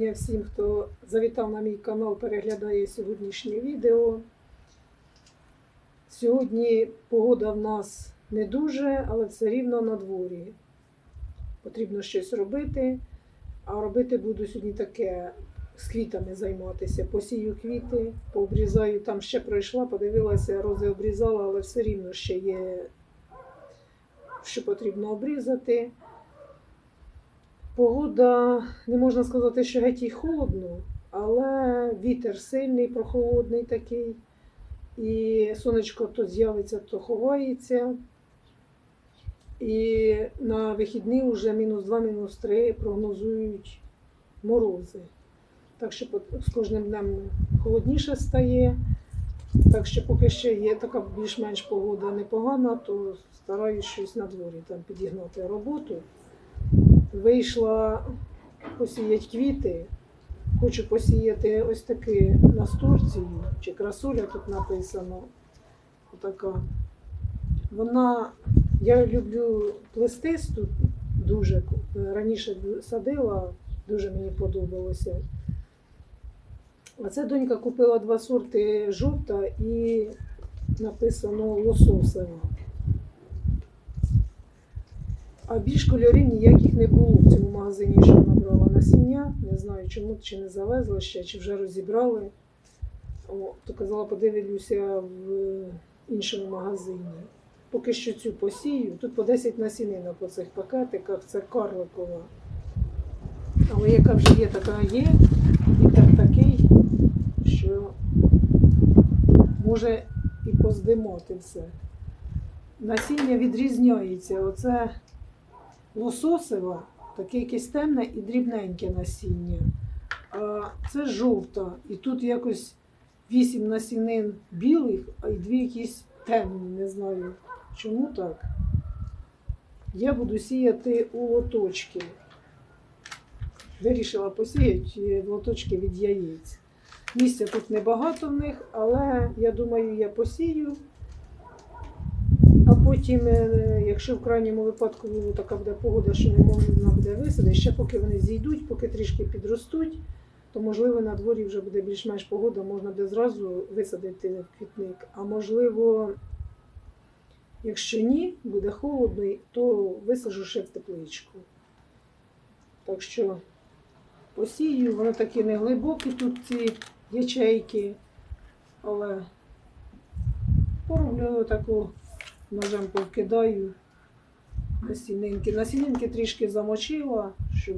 Я всім, хто завітав на мій канал, переглядає сьогоднішнє відео. Сьогодні погода в нас не дуже, але все рівно на дворі. Потрібно щось робити. А робити буду сьогодні таке з квітами займатися. Посію квіти, пообрізаю, там ще пройшла, подивилася, рози обрізала, але все рівно ще є, що потрібно обрізати. Погода, не можна сказати, що геть і холодно, але вітер сильний, прохолодний такий. І сонечко то з'явиться, то ховається. І на вихідні вже мінус 2, мінус 3 прогнозують морози. Так що з кожним днем холодніше стає. Так що поки ще є така більш-менш погода непогана, то стараюсь щось на дворі там підігнати роботу. Вийшла посіяти квіти. Хочу посіяти ось таки настурцію, чи красуля тут написано. Отака. Вона, я люблю плестисту дуже. Раніше садила, дуже мені подобалося. А це донька купила два сорти жовта і написано лососева. А більш кольорів ніяких не було в цьому магазині, що вона брала насіння. Не знаю, чому чи не завезла ще, чи вже розібрали. О, то казала, подивлюся в іншому магазині. Поки що цю посію. Тут по 10 насінинок по цих пакетиках, це карликова. Але яка вже є, така є. Вітер такий, що може і поздимати все. Насіння відрізняється. Оце лососева, таке якесь темне і дрібненьке насіння. А це жовта. І тут якось вісім насінин білих, а й дві якісь темні, не знаю чому так. Я буду сіяти у лоточки. Вирішила посіяти лоточки від яєць. Місця тут небагато в них, але я думаю, я посію. Потім, е, якщо в крайньому випадку ну, така буде погода, що не можна буде висадити, ще поки вони зійдуть, поки трішки підростуть, то можливо на дворі вже буде більш-менш погода, можна буде зразу висадити квітник. А можливо, якщо ні, буде холодно, то висаджу ще в тепличку. Так що посію, вони такі не глибокі тут ці ячейки, але пороблю таку ножем повкидаю насінинки. Насінинки трішки замочила, щоб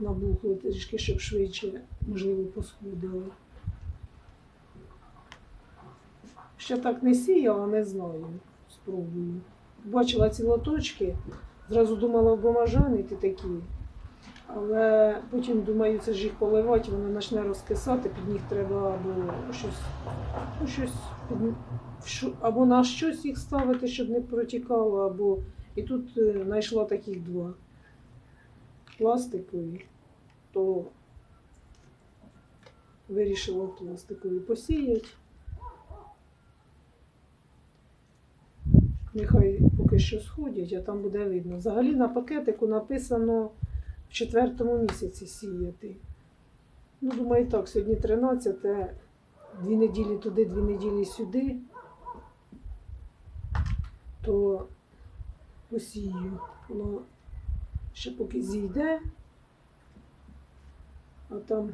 набухли трішки, щоб швидше, можливо, посходили. Ще так не сіяла, не знаю. Спробую. Бачила ці лоточки, зразу думала бумажаники такі. Але потім думаю, це ж їх поливати, воно почне розкисати, під них треба або щось, ну, щось або на щось їх ставити, щоб не протікало, або і тут е, знайшла таких два пластикові, то вирішила пластикові посіяти. Нехай поки що сходять, а там буде видно. Взагалі на пакетику написано в четвертому місяці сіяти. Ну, думаю, так, сьогодні 13, дві неділі туди, дві неділі сюди, то посію. Воно ще поки зійде, а там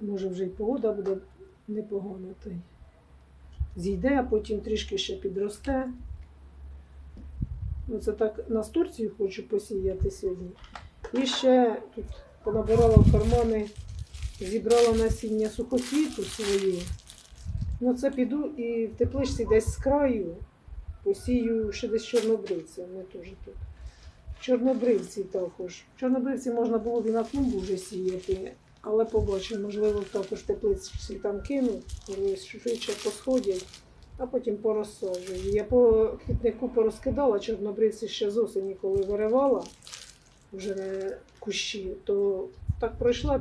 може вже й погода буде непогана. Зійде, а потім трішки ще підросте. Оце так на Турцію хочу посіяти сьогодні. І ще тут понабирала в кармани, зібрала насіння сухоцвіту своє. Ну це піду і в тепличці десь з краю посію ще десь чорнобривця. Не теж тут. Чорнобривці також. Чорнобривці можна було б і на клумбу вже сіяти, але побачимо, можливо, також теплиці там кину, коли швидше посходять а потім порозсаджую. Я по квітнику порозкидала чорнобривці ще з осені, коли виривала вже кущі, то так пройшла і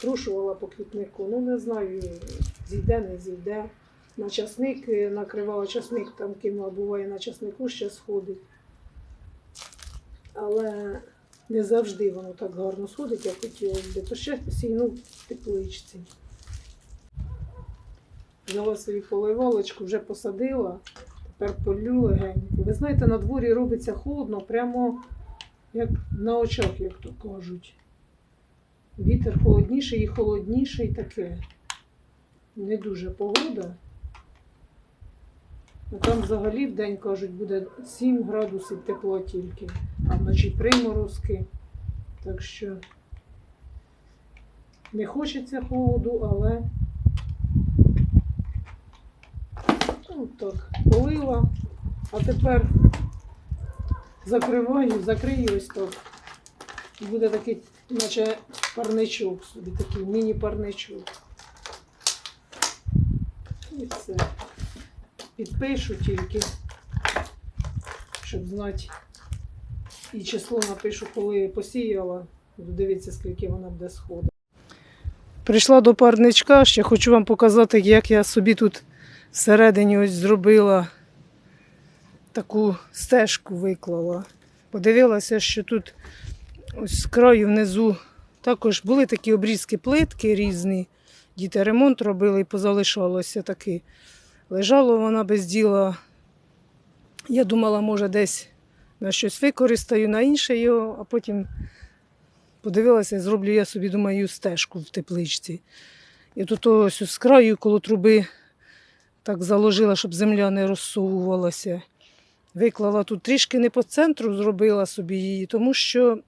порозтрушувала по квітнику. Ну не знаю, зійде, не зійде. На часник е, накривала часник, там кинула, буває на часнику ще сходить. Але Не завжди воно так гарно сходить, як хотілося б. То ще сійну в тепличці. Взяла собі поливалочку, вже посадила, тепер полю легенько. Ви знаєте, на дворі робиться холодно, прямо як на очах, як то кажуть. Вітер холодніший і холодніший таке. Не дуже погода. Там взагалі в день кажуть, буде 7 градусів тепла тільки, а вночі приморозки. Так що не хочеться холоду, але ну, так, полила. А тепер закриваю, закрию ось так. Буде такий, наче парничок собі, такий міні-парничок. І все. Підпишу тільки, щоб знати. І число напишу, коли посіяла. Буду дивитися, скільки вона буде сходити. Прийшла до парничка, ще хочу вам показати, як я собі тут всередині ось зробила таку стежку виклала. Подивилася, що тут ось з краю внизу також були такі обрізки плитки різні. Діти ремонт робили і позалишалося таки. Лежало вона без діла. Я думала, може, десь на щось використаю, на інше його, а потім подивилася, зроблю я собі, думаю, стежку в тепличці. І тут ось з краю коло труби так заложила, щоб земля не розсовувалася. Виклала тут трішки не по центру, зробила собі її, тому що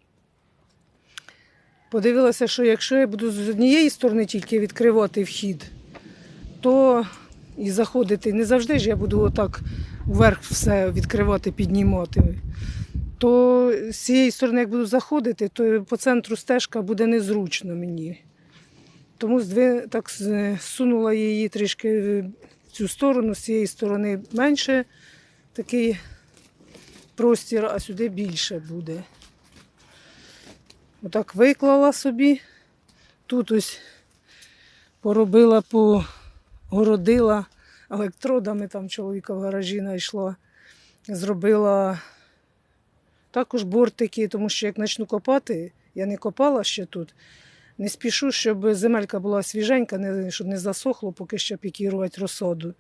подивилася, що якщо я буду з однієї сторони тільки відкривати вхід, то і заходити не завжди ж я буду отак вверх все відкривати, піднімати. То з цієї сторони, як буду заходити, то по центру стежка буде незручно мені. Тому так сунула її трішки в цю сторону, з цієї сторони менше такий простір, а сюди більше буде. Отак виклала собі. Тут ось поробила, погородила електродами, там чоловіка в гаражі знайшла. Зробила також бортики, тому що як почну копати, я не копала ще тут. Не спішу, щоб земелька була свіженька, щоб не засохло, поки ще пікірувати розсаду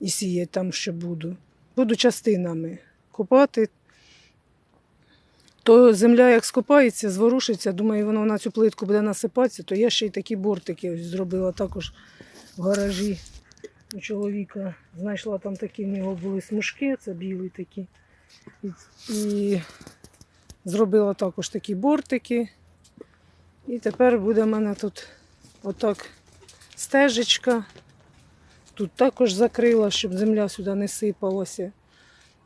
і сіяти там, що буду. Буду частинами копати. То земля як скопається, зворушиться, думаю, воно на цю плитку буде насипатися, то я ще й такі бортики зробила також в гаражі у чоловіка. Знайшла там такі в нього були смужки, це білі такі. І, зробила також такі бортики. І тепер буде в мене тут отак стежечка. Тут також закрила, щоб земля сюди не сипалася.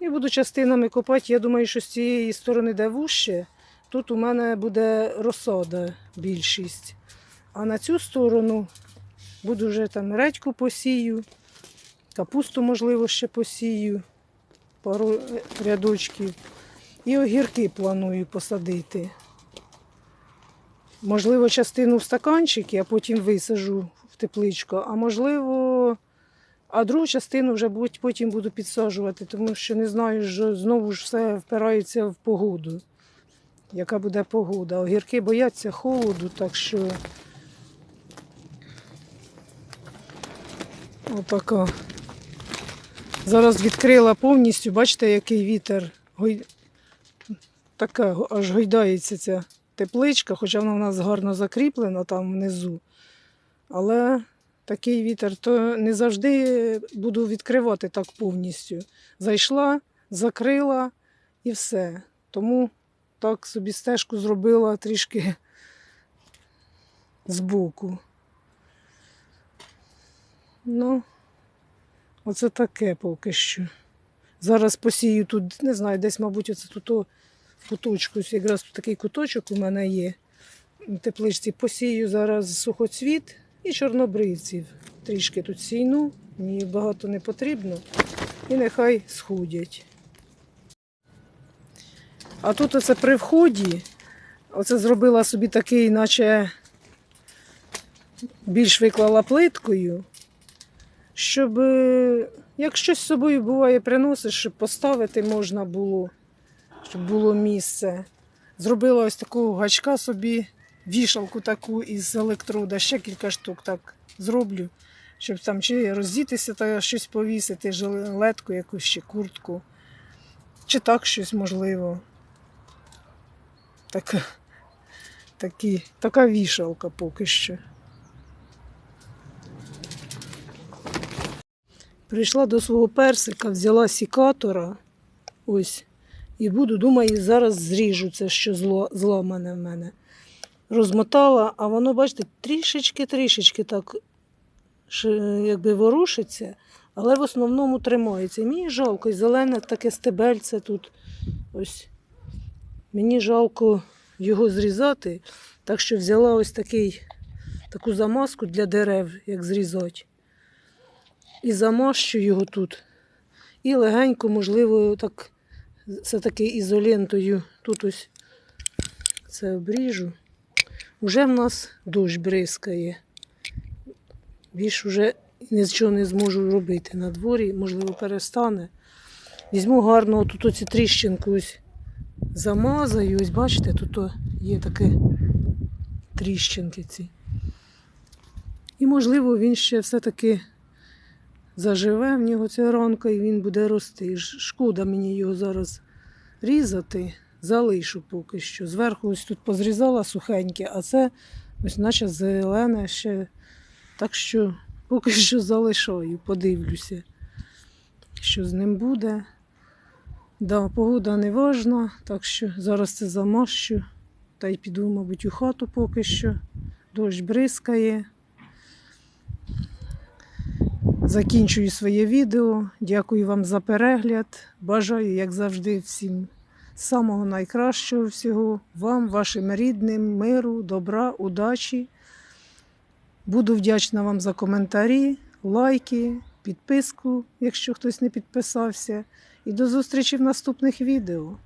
І буду частинами копати. Я думаю, що з цієї сторони, де вуще, тут у мене буде розсада більшість. А на цю сторону буду вже там редьку посію, капусту, можливо, ще посію, пару рядочків. І огірки планую посадити. Можливо, частину в стаканчики, а потім висажу в тепличку, а можливо, а другу частину вже потім буду підсаджувати, тому що не знаю, що знову ж все впирається в погоду. Яка буде погода? Огірки бояться холоду, так що отака. Зараз відкрила повністю, бачите, який вітер. Гой... Така аж гойдається ця тепличка, хоча вона в нас гарно закріплена там внизу. Але такий вітер, то не завжди буду відкривати так повністю. Зайшла, закрила і все. Тому так собі стежку зробила трішки збоку. Ну, оце таке поки що. Зараз посію тут, не знаю, десь, мабуть, оце тут о куточку. Якраз тут такий куточок у мене є. В тепличці посію зараз сухоцвіт і чорнобривців. Трішки тут сійну, мені багато не потрібно. І нехай сходять. А тут оце при вході, оце зробила собі такий, наче більш виклала плиткою, щоб е, як щось з собою буває приносиш, щоб поставити можна було, щоб було місце. Зробила ось такого гачка собі, вішалку таку із електрода, ще кілька штук так зроблю, щоб там чи роздітися та щось повісити, жилетку якусь чи куртку, чи так щось можливо. Так, такі, така вішалка поки що. Прийшла до свого персика, взяла сікатора. Ось. І буду, думаю, зараз зріжу це, що зло, зламане в мене. Розмотала, а воно, бачите, трішечки-трішечки так якби ворушиться, але в основному тримається. Мені жалко, зелене таке стебельце тут. Ось. Мені жалко його зрізати, так що взяла ось такий, таку замазку для дерев, як зрізати. І замащу його тут. І легенько, можливо, так все-таки ізолентою тут ось це обріжу. Уже в нас дощ бризкає. Більш вже нічого не зможу робити на дворі, можливо, перестане. Візьму гарно тут оці тріщинку замазаю. Ось бачите, тут є таке тріщинки ці. І, можливо, він ще все-таки заживе в нього ця ранка і він буде рости. Шкода мені його зараз різати, залишу поки що. Зверху ось тут позрізала сухеньке, а це ось наче зелене ще. Так що поки що залишаю, подивлюся, що з ним буде. Да, погода не важна, так що зараз це замащу. Та й піду, мабуть, у хату поки що. Дощ бризкає. Закінчую своє відео. Дякую вам за перегляд. Бажаю, як завжди, всім самого найкращого всього. Вам, вашим рідним, миру, добра, удачі. Буду вдячна вам за коментарі, лайки, підписку, якщо хтось не підписався. І до зустрічі в наступних відео.